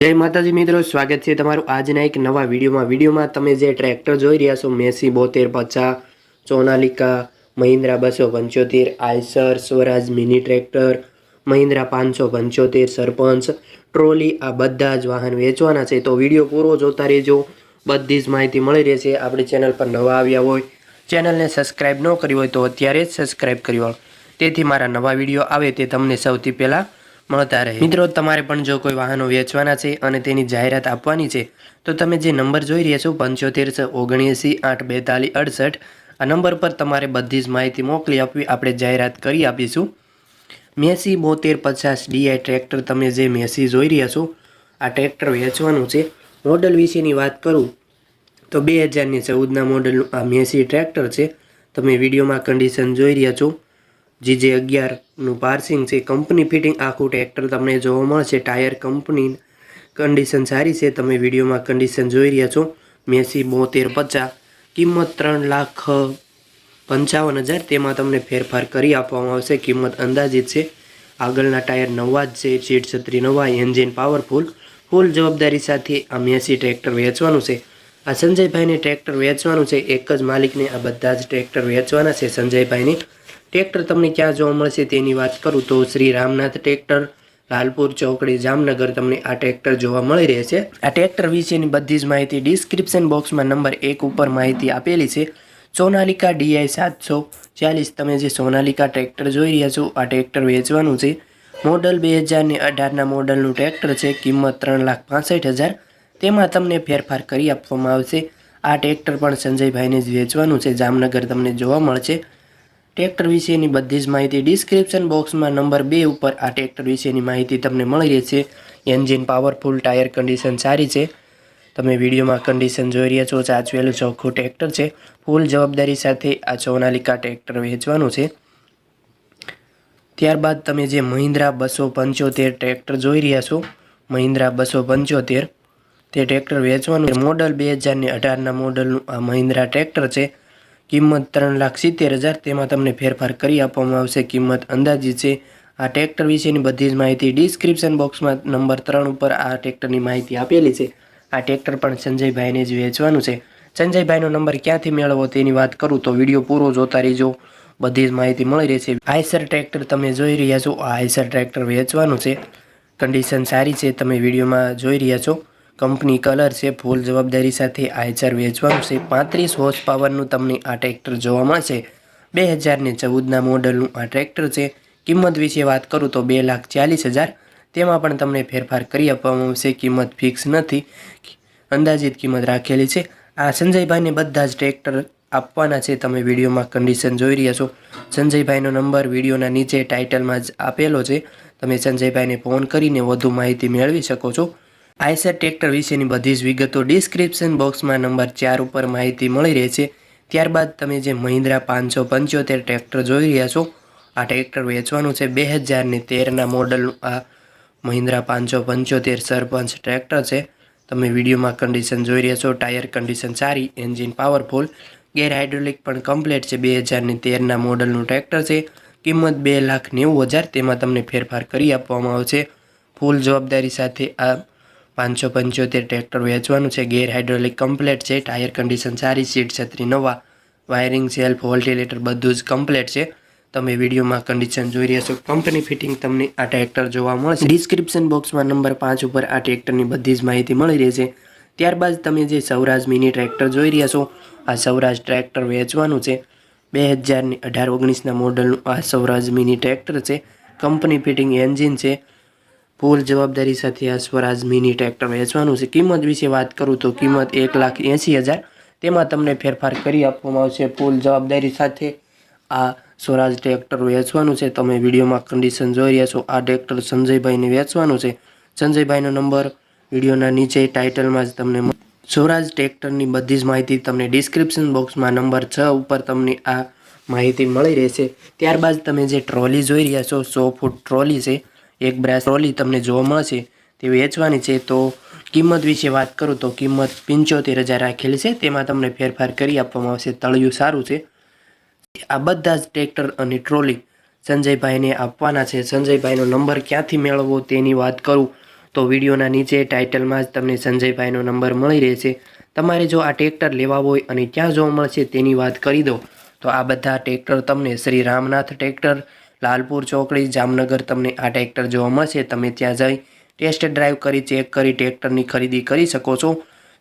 જય માતાજી મિત્રો, સ્વાગત છે તમારું આજના એક નવા વિડીયોમાં. વિડીયોમાં તમે જે ટ્રેક્ટર જોઈ રહ્યા છો, મેસી બોતેર, પચાસ ચોનાલિકા મહિન્દ્રા બસો પંચોતેર, આઈસર, સ્વરાજ મિની ટ્રેક્ટર, મહિન્દ્રા પાંચસો પંચોતેર, સરપંચ, ટ્રોલી, આ બધા જ વાહન વેચવાના છે. તો વીડિયો પૂરો જોતા રહેજો. બધી જ માહિતી મળી રહેશે. આપણી ચેનલ પર નવા આવ્યા હોય, ચેનલને સબસ્ક્રાઈબ ન કરી હોય તો અત્યારે જ સબસ્ક્રાઇબ કરી વાળો. તેથી મારા નવા વીડિયો આવે તે તમને સૌથી પહેલાં મળતા રહે. મિત્રો, તમારે પણ જો કોઈ વાહનો વેચવાના છે અને તેની જાહેરાત આપવાની છે, તો તમે જે નંબર જોઈ રહ્યા છો, પંચોતેર ઓગણએંસી આઠ બેતાલીસ અડસઠ, આ નંબર પર તમારે બધી જ માહિતી મોકલી આપવી, આપણે જાહેરાત કરી આપીશું. મેસી બોતેર પચાસ ડીઆઈ ટ્રેક્ટર તમે જે મેસી જોઈ રહ્યા છો, આ ટ્રેક્ટર વેચવાનું છે. મોડલ વિશેની વાત કરું, તો બે હજારની ચૌદના મોડલનું આ મેસી ટ્રેક્ટર છે. તમે વિડીયોમાં કન્ડિશન જોઈ રહ્યા છો. જીજે અગિયારનું પાર્સિંગ છે, કંપની ફિટિંગ આખું ટ્રેક્ટર તમને જોવા મળશે, ટાયર કંપની કન્ડિશન સારી છે. તમે વિડીયોમાં કન્ડિશન જોઈ રહ્યા છો. મેસી બોતેર પચાસ, કિંમત ત્રણ લાખ પંચાવન હજાર. તેમાં તમને ફેરફાર કરી આપવામાં આવશે. કિંમત અંદાજિત છે. આગળના ટાયર નવા જ છે. સીટ છત્રી નવા એન્જિન પાવરફુલ ફૂલ જવાબદારી સાથે આ મેસી ટ્રેક્ટર વેચવાનું છે. આ સંજયભાઈને ટ્રેક્ટર વેચવાનું છે. એક જ માલિકને આ બધા જ ટ્રેક્ટર વેચવાના છે. સંજયભાઈને ટ્રેક્ટર તમને ક્યાં જોવા મળશે, તેની વાત કરું તો શ્રી રામનાથ ટ્રેક્ટર, લાલપુર ચોકડી, જામનગર તમને આ ટ્રેક્ટર જોવા મળી રહેશે. આ ટ્રેક્ટર વિશેની બધી જ માહિતી ડિસ્ક્રિપ્શન બોક્સમાં નંબર એક ઉપર માહિતી આપેલી છે. સોનાલિકા ડીઆઈ સાતસો ચાલીસ, તમે જે સોનાલિકા ટ્રેક્ટર જોઈ રહ્યા છો, આ ટ્રેક્ટર વેચવાનું છે. મોડલ બે હજારની અઢારના મોડલનું ટ્રેક્ટર છે, કિંમત ત્રણ લાખ પાસઠ હજાર. તેમાં તમને ફેરફાર કરી આપવામાં આવશે. આ ટ્રેક્ટર પણ સંજયભાઈને જ વેચવાનું છે, જામનગર તમને જોવા મળશે. ટ્રેક્ટર વિશેની બધી જ માહિતી ડિસ્ક્રિપ્શન બોક્સમાં નંબર બે ઉપર આ ટ્રેક્ટર વિશેની માહિતી તમને મળી રહેશે. એન્જિન પાવરફુલ ટાયર કન્ડિશન સારી છે. તમે વિડીયોમાં કન્ડિશન જોઈ રહ્યા છો ચાચવેલું ચોખ્ખું ટ્રેક્ટર છે. ફૂલ જવાબદારી સાથે આ સોનાલિકા ટ્રેક્ટર વેચવાનું છે. ત્યારબાદ તમે જે મહિન્દ્રા બસો પંચોતેર ટ્રેક્ટર જોઈ રહ્યા છો, મહિન્દ્રા બસો પંચોતેર તે ટ્રેક્ટર વેચવાનું મોડલ બે હજારને અઢારના મોડલનું આ મહિન્દ્રા ટ્રેક્ટર છે. કિંમત ત્રણ લાખ સિત્તેર હજાર. તેમાં તમને ફેરફાર કરી આપવામાં આવશે. કિંમત અંદાજી છે, આ ટ્રેક્ટર વિશેની બધી જ માહિતી ડિસ્ક્રિપ્શન બોક્સમાં નંબર ત્રણ ઉપર આ ટ્રેક્ટરની માહિતી આપેલી છે. આ ટ્રેક્ટર પણ સંજયભાઈને જ વેચવાનું છે. સંજયભાઈનો નંબર ક્યાંથી મેળવવો તેની વાત કરું તો વીડિયો પૂરો જોતા રહેજો. બધી જ માહિતી મળી રહેશે. આઈસર ટ્રેક્ટર તમે જોઈ રહ્યા છો. આ આઈસર ટ્રેક્ટર વેચવાનું છે. કન્ડિશન સારી છે. તમે વિડીયોમાં જોઈ રહ્યા છો. કંપની કલર છે, ફૂલ જવાબદારી સાથે આયચર વેચવાનું છે. પાંત્રીસ હોર્સ પાવરનું તમને આ ટ્રેક્ટર જોવા મળશે. બે હજારને ચૌદના મોડલનું આ ટ્રેક્ટર છે. કિંમત વિશે વાત કરું તો બે લાખ ચાલીસ હજાર. તેમાં પણ તમને ફેરફાર કરી આપવામાં આવશે. કિંમત ફિક્સ નથી. અંદાજિત કિંમત રાખેલી છે. આ સંજયભાઈને બધા જ ટ્રેક્ટર આપવાના છે. તમે વિડીયોમાં કન્ડિશન જોઈ રહ્યા છો. સંજયભાઈનો નંબર વિડીયોના નીચે ટાઇટલમાં જ આપેલો છે. તમે સંજયભાઈને ફોન કરીને વધુ માહિતી મેળવી શકો છો. આઈસર ટ્રેક્ટર વિશેની બધી જ વિગતો ડિસ્ક્રિપ્શન બોક્સમાં નંબર ચાર ઉપર માહિતી મળી રહેશે. ત્યારબાદ તમે જે મહિન્દ્રા પાંચસો પંચોતેર ટ્રેક્ટર જોઈ રહ્યા છો, આ ટ્રેક્ટર વેચવાનું છે બે હજારની તેરના મોડલનું આ મહિન્દ્રા પાંચસો પંચોતેર સરપંચ ટ્રેક્ટર છે. તમે વિડીયોમાં કન્ડિશન જોઈ રહ્યા છો, ટાયર કન્ડિશન સારી એન્જિન પાવરફુલ ગેર હાઇડ્રોલિક પણ કમ્પ્લીટ છે બે હજારની તેરના મોડલનું ટ્રેક્ટર છે. કિંમત બે લાખ નેવું હજાર, તેમાં તમને ફેરફાર કરી આપવામાં આવશે. ફૂલ જવાબદારી સાથે આ પાંચસો પંચોતેર ટ્રેક્ટર વેચવાનું છે. ગેર હાઇડ્રોલિક કમ્પ્લેટ છે. ટાયર કન્ડિશન સારી સીટ છત્રી નવા. વાયરિંગ, સેલ્ફ, વોલ્ટિલેટર બધું જ કમ્પ્લેટ છે. તમે વિડીયોમાં કન્ડિશન જોઈ રહ્યા છો. કંપની ફિટિંગ તમને આ ટ્રેક્ટર જોવા મળશે. ડિસ્ક્રિપ્શન બોક્સમાં નંબર પાંચ ઉપર આ ટ્રેક્ટરની બધી જ માહિતી મળી રહેશે. ત્યારબાદ તમે જે સૌરાજ મિની ટ્રેક્ટર જોઈ રહ્યા છો, આ સૌરાજ ટ્રેક્ટર વેચવાનું છે. બે હજારની અઢાર ઓગણીસના મોડલનું આ સૌરાજ મિની ટ્રેક્ટર છે. કંપની ફિટિંગ એન્જિન છે. ફૂલ જવાબદારી સાથે આ સ્વરાજ મિની ટ્રેક્ટર વેચવાનું છે. કિંમત વિશે વાત કરું તો કિંમત એક લાખ એંસી હજાર. તેમાં તમને ફેરફાર કરી આપવામાં આવશે. પૂલ જવાબદારી સાથે આ સ્વરાજ ટ્રેક્ટર વેચવાનું છે. તમે વિડીયોમાં કન્ડિશન જોઈ રહ્યા છો. આ ટ્રેક્ટર સંજયભાઈને વેચવાનું છે. સંજયભાઈનો નંબર વિડીયોના નીચે ટાઇટલમાં જ તમને સ્વરાજ ટ્રેક્ટરની બધી જ માહિતી તમને ડિસ્ક્રિપ્શન બોક્સમાં નંબર છ ઉપર તમને આ માહિતી મળી રહેશે. ત્યારબાદ તમે જે ટ્રોલી જોઈ રહ્યા છો, સો ફૂટ ટ્રોલી છે. એક બ્રાસ ટ્રોલી તમને જોવા મળશે. તે વેચવાની છે, તો કિંમત વિશે વાત કરું તો કિંમત પંચોતેર હજાર રાખેલી છે. તેમાં તમને ફેરફાર કરી આપવામાં આવશે. તળિયું સારું છે. આ બધા જ ટ્રેક્ટર અને ટ્રોલી સંજયભાઈને આપવાના છે. સંજયભાઈનો નંબર ક્યાંથી મેળવવો તેની વાત કરું તો વિડીયોના નીચે ટાઇટલમાં જ તમને સંજયભાઈનો નંબર મળી રહેશે. તમારે જો આ ટ્રેક્ટર લેવા હોય અને ક્યાં જોવા મળશે તેની વાત કરી દો તો આ બધા ટ્રેક્ટર તમને શ્રી રામનાથ ટ્રેક્ટર લાલપુર ચોકડી જામનગર તમને આ ટ્રેક્ટર જોવા મળશે. તમે ત્યાં જઈ ટેસ્ટ ડ્રાઈવ કરી, ચેક કરી, ટ્રેક્ટરની ખરીદી કરી શકો છો.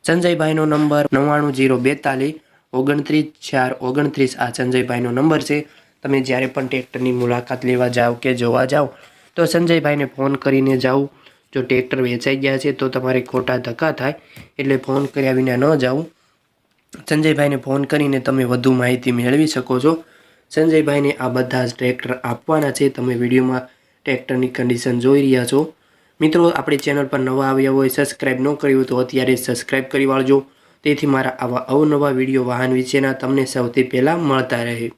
સંજયભાઈનો નંબર નવ્વાણું જીરો બેતાલીસ ઓગણત્રીસ ચાર ઓગણત્રીસ. આ સંજયભાઈનો નંબર છે. તમે જ્યારે પણ ટ્રેક્ટરની મુલાકાત લેવા જાઓ કે જોવા જાઓ તો સંજયભાઈને ફોન કરીને જાઓ જો ટ્રેક્ટર વેચાઈ ગયા છે, તો તમારે ખોટા ધક્કા થાય, એટલે ફોન કર્યા વિના ન જાઓ સંજયભાઈને ફોન કરીને તમે વધુ માહિતી મેળવી શકો છો. સંજયભાઈને આ બધા જ ટ્રેક્ટર આપવાના છે. તમે વિડીયોમાં ટ્રેક્ટરની કન્ડિશન જોઈ રહ્યા છો. મિત્રો, આપણી ચેનલ પર નવા આવ્યા હોય સબસ્ક્રાઈબ ન કર્યું તો અત્યારે સબસ્ક્રાઈબ કરી વાળજો. તેથી મારા આવા અવનવા વીડિયો વાહન વિશેના તમને સૌથી પહેલાં મળતા રહે.